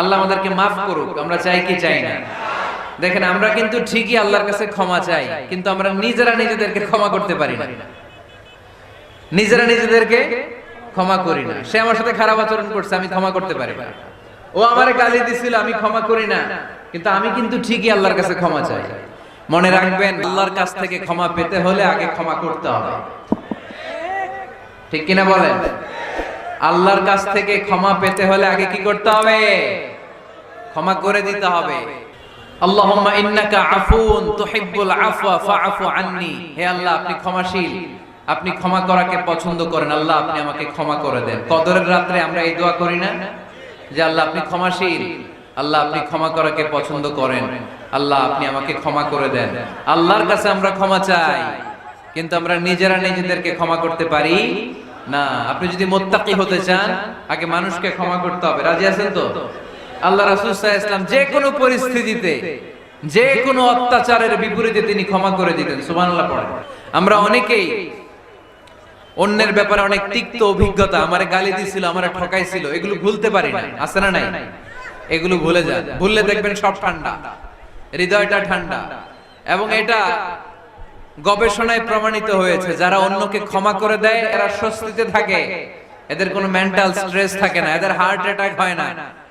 আল্লাহ আমাদেরকে মাফ করুক, আমরা চাই কি চাই না। দেখেন, আমরা কিন্তু ঠিকই আল্লাহর কাছে ক্ষমা চাই, কিন্তু আমরা নিজেরা নিজেদেরকে ক্ষমা করতে পারি না। নিজেরা নিজেদেরকে ক্ষমা করি না। সে আমার সাথে খারাপ আচরণ করছে, আমি ক্ষমা করতে পারি না। ও আমারে গালি দিছিল, আমি ক্ষমা করি না। কিন্তু আমি কিন্তু ঠিকই আল্লাহর কাছে ক্ষমা চাই। মনে রাখবেন, আল্লাহর কাছ থেকে ক্ষমা পেতে হলে আগে ক্ষমা করতে হবে। ঠিক কিনা বলেন? আল্লাহর কাছ থেকে ক্ষমা পেতে হলে আগে কি করতে হবে? ক্ষমা করে দিতে হবে। আল্লাহুম্মা ইন্নাকা আফুন তুহিব্বুল আফওয়া ফাআফু হে আল্লাহ, আপনি ক্ষমাশীল। আপনি ক্ষমা করাকে পছন্দ করেন। আল্লাহ, আপনি আমাকে ক্ষমা করে দেন। কদরের আমরা এই দোয়া করি না? যে আল্লাহ, আপনি ক্ষমাশীল। আল্লাহ, আপনি ক্ষমা করাকে পছন্দ করেন। আল্লাহ, আপনি আমাকে ক্ষমা করে দেন। আল্লাহর কাছে আমরা ক্ষমা চাই। কিন্তু আমরা নিজেরা নিজেদেরকে ক্ষমা করতে পারি না। আপনি যদি মোত্তাকি হতে চান, আগে মানুষকে ক্ষমা করতে হবে। রাজি আছেন তো? আল্লাহ রাসূল ইসলাম যে কোনো পরিস্থিতিতে, যে কোনো অত্যাচারের বিপরীতে তিনি ক্ষমা করে দিতেন, সুবহানাল্লাহ পড়েন। আমরা অনেকেই অন্যের ব্যাপারে অনেক তিক্ত অভিজ্ঞতা, আমারে গালি দিছিল, আমারে ঠকাইছিল, এগুলো ভুলতে পারি না। আছে না নাই? এগুলো ভুলে যান। ভুললে দেখবেন সব ঠান্ডা। হৃদয়টা ঠান্ডা। এবং এটা গবেষণায় প্রমাণিত হয়েছে, যারা অন্যকে ক্ষমা করে দেয়, এরা স্বস্তিতে থাকে। এদের কোনো মেন্টাল স্ট্রেস থাকে না, এদের হার্ট অ্যাটাক হয় না।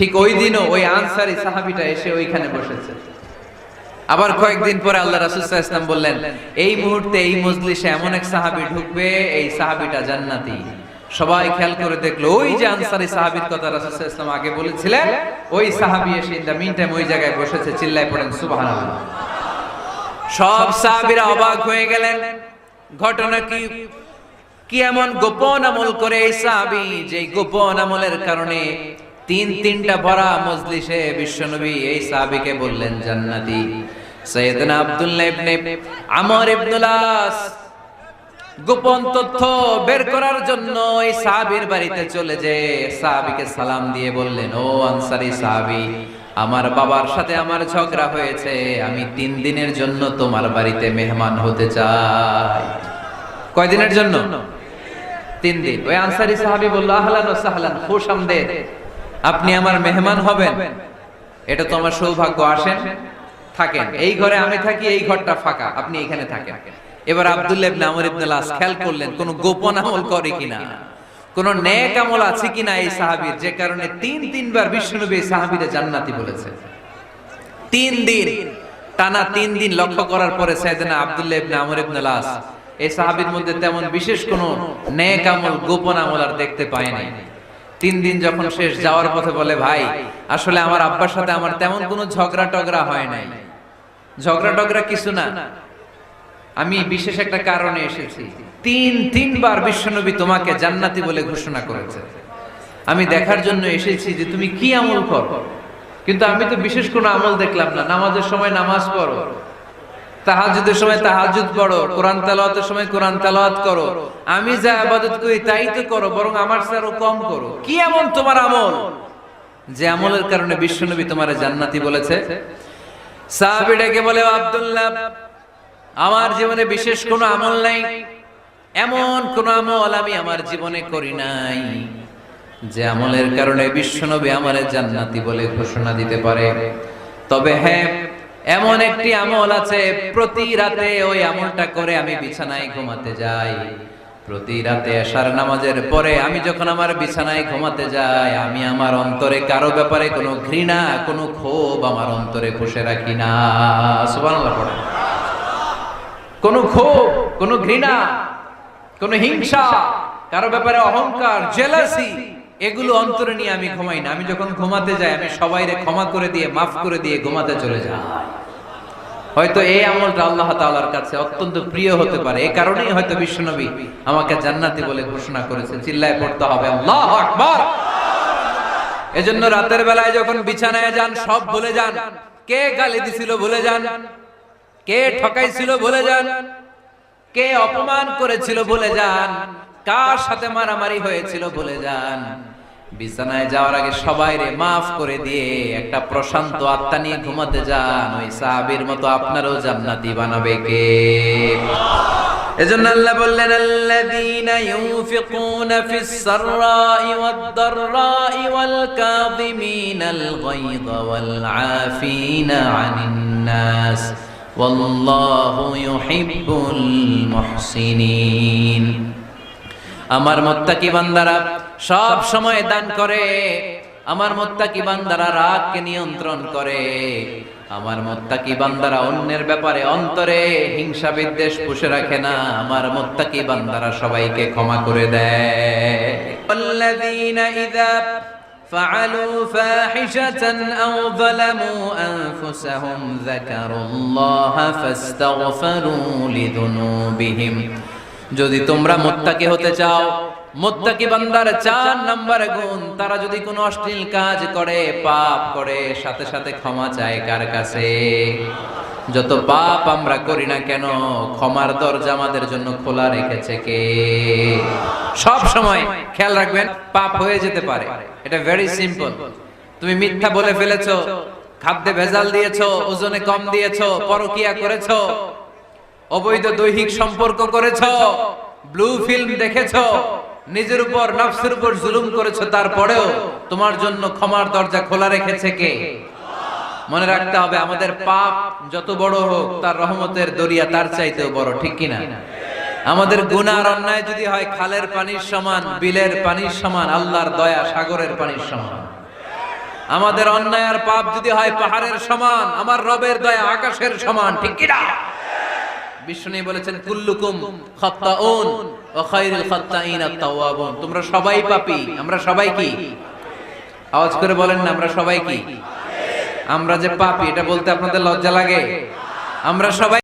ঠিক ওই দিনও ওই আনসারি সাহাবিটা এসে ওইখানে বসেছে। আবার কয়েকদিন পরে আল্লাহ আলাইহি ওয়াসাল্লাম বললেন, এই মুহূর্তে এই মজলিসে এমন এক সাহাবী ঢুকবে, এই সাহাবিটা জান্নাতি। সবাই খেয়াল করে দেখল, ওই যে আনসারি সাহাবীর কথা আলাইহি ওয়াসাল্লাম আগে বলেছিলেন, ওই সাহাবী এসে ইন দ্য মিন টাইম ওই জায়গায় বসেছে, চিল্লায় পড়েন, সুবহানাল্লাহ। সব সাহাবিরা অবাক হয়ে গেলেন। ঘটনা কি? কি এমন গোপন আমল করে এই সাহাবি যে গোপন আমলের কারণে তিন তিনটা ভরা মজলিসে বিশ্বনবী এই সাহাবীকে বললেন, জান্নাতি। সৈয়দনা আব্দুল্লাহ ইবনে আমর ইবনুল আস গোপন তথ্য বের করার জন্য এই সাহাবীর বাড়িতে চলে যে সাহাবীকে সালাম দিয়ে বললেন, ও আনসারী সাহাবী, আমার বাবার সাথে আমার ঝগড়া হয়েছে, আমি তিন দিনের জন্য তোমার বাড়িতে মেহমান হতে চাই। কয়দিনের জন্য? তিন দিন। ওই আনসারি সাহাবী বলল, আহলান ও সাহলান, খুশ আমদেদ আপনি আমার মেহমান হবেন। এটা তো আমার সৌভাগ্য, আসেন, থাকেন। এই ঘরে আমি থাকি, এই ঘরটা ফাঁকা, আপনি এখানে থাকেন। এবার আব্দুল্লাহ ইবনে আমর ইবনে লাস খেয়াল করলেন, কোন গোপন আমল করে কিনা। কোন নেক আমল আছে কিনা এই সাহাবীর? যে কারণে তিন, তিনবার বিশ্বনবী এই সাহাবীরে জান্নাতি বলেছে। তিন দিন, টানা তিন দিন লক্ষ্য করার পরে সাইয়েদনা আব্দুল্লাহ ইবনে আমর ইবনে লাস এই সাহাবীর মধ্যে তেমন বিশেষ কোন নেক আমল, গোপন আমল আর দেখতে পায় নাই। তিন দিন যখন শেষ যাওয়ার পথে বলে, ভাই, আসলে আমার আব্বার সাথে আমার তেমন কোনো ঝগড়া টগড়া হয় নাই। ঝগড়া টগড়া কিছু না। আমি বিশেষ একটা কারণে এসেছি। তিন, তিনবার বিশ্বনবী তোমাকে জান্নাতি বলে ঘোষণা করেছে। আমি দেখার জন্য এসেছি যে তুমি কি আমল করো। কিন্তু আমি তো বিশেষ কোনো আমল দেখলাম না। নামাজের সময় নামাজ পড়ো। তাহাজুদের সময় তাহাজুদ পড়ো, কোরআন তেলাওয়াতের সময় কোরআন তেলাওয়াত করো। আমি যা আবাদত করি তাই তো করো, বরং আমার আরও কম করো। কি এমন তোমার আমল? যে আমলের কারণে বিশ্বনবী তোমার জান্নাতি বলেছে। সাহাবী ডেকে বলে আব্দুল্লাহ, আমার জীবনে বিশেষ কোনো আমল নাই। এমন কোন আমল আমি আমার জীবনে করি নাই, যে আমলের কারণে বিশ্বনবী আমারে জান্নাতি বলে ঘোষণা দিতে পারে। তবে হ্যাঁ এমন একটি আমল আছে, প্রতি রাতে ওই আমলটা করে আমি বিছানায় ঘুমাতে যাই। প্রতি রাতে আসার নামাজের পরে আমি যখন আমার বিছানায় ঘুমাতে যাই, আমি আমার অন্তরে কারও ব্যাপারে কোনো ঘৃণা, কোনো ক্ষোভ আমার অন্তরে পুষে রাখি না। সুবহানাল্লাহ কোনো ক্ষোভ, কোনো ঘৃণা, কোনো হিংসা, কারও ব্যাপারে অহংকার জেলাসি এগুলো অন্তরে নিয়ে আমি ঘুমাই না। আমি যখন ঘুমাতে যাই, আমি সবাইরে ক্ষমা করে দিয়ে, মাফ করে দিয়ে ঘুমাতে চলে যাই। হয়তো এই আমলটা আল্লাহ তাআলার কাছে অত্যন্ত প্রিয় হতে পারে। এই কারণেই হয়তো বিশ্বনবী আমাকে জান্নাতি বলে ঘোষণা করেছে চিল্লায় পড়তে হবে, আল্লাহু আকবার। এজন্য রাতের বেলায় যখন বিছানায় যান, সব ভুলে যান। কে গালি দিছিল ভুলে যান। কে ঠকাইছিল ভুলে যান। কে অপমান করেছিল ভুলে যান। কার সাথে মারামারি হয়েছিল ভুলে যান। বিছানায় যাওয়ার আগে সবাই রে মাফ করে দিয়ে একটা প্রশান্ত আত্মা নিয়ে ঘুমাতে যান। ওই সাহাবীর মতো আপনারও জান্নাতি বানাবে কে? এজন্য আল্লাহ বললেন, আল্লাযীনা ইউনফিকুনা ফিস সাররাই ওয়াদ দাররাই ওয়াল কাযিমিনাল গায়যা ওয়াল আফিনা আনিন নাস। ওয়াল্লাহু ইউহিব্বুল মুহসিনিন। আমার মোত্তাকি বান্দারা সব সময় দান করে আমার মোত্তাকি বান্দারা রাগকে নিয়ন্ত্রণ করে আমার মোত্তাকি বান্দারা অন্যের ব্যাপারে অন্তরে হিংসা বিদ্বেষ পুষে রাখে না আমার মোত্তাকি বান্দারা সবাইকে ক্ষমা করে দেয় الذين إذا فعلوا فاحشة أو ظلموا أنفسهم ذكروا الله فاستغفروا لذنوبهم যদি তোমরা মোত্তাকি হতে চাও মোত্তাকি বান্দার চার নাম্বার গুণ, তারা যদি কোনো অশ্লীল কাজ করে, পাপ করে, সাথে সাথে ক্ষমা চায় কার কাছে? যত পাপ আমরা করি না কেন, ক্ষমার দরজা আমাদের জন্য খোলা রেখেছে কে? সব সময় খেয়াল রাখবেন, পাপ হয়ে যেতে পারে। এটা ভেরি সিম্পল তুমি মিথ্যা বলে ফেলেছো, খাদ্যে ভেজাল দিয়েছ, ওজনে কম দিয়েছ, পরকিয়া করেছ, অবৈধ দৈহিক সম্পর্ক করেছ ব্লু ফিল্ম দেখেছ নিজের উপর, নফসের উপর জুলুম করেছ, তারপরেও তোমার জন্য ক্ষমার দরজা খোলা রেখেছে কে? মনে রাখতে হবে, আমাদের পাপ যত বড় হোক, তার রহমতের দরিয়া তার চাইতেও বড়, ঠিক কিনা? আমাদের গুনার অন্যায় যদি হয়, খালের পানির সমান, বিলের পানির সমান, আল্লাহর দয়া সাগরের পানির সমান। আমাদের অন্যায় আর পাপ যদি হয়, পাহাড়ের সমান, আমার রবের দয়া আকাশের সমান, ঠিক কিনা? বিষ্ণু বলেছেন, কুল্লুকুম খাত্তাউন ওয়া খায়রুল খাত্তাইন আত-তাওয়াবুন। তোমরা সবাই পাপী, আমরা সবাই কি? আওয়াজ করে বলেন না, আমরা সবাই কি? আমরা যে পাপী, এটা বলতে আপনাদের লজ্জা লাগে? আমরা সবাই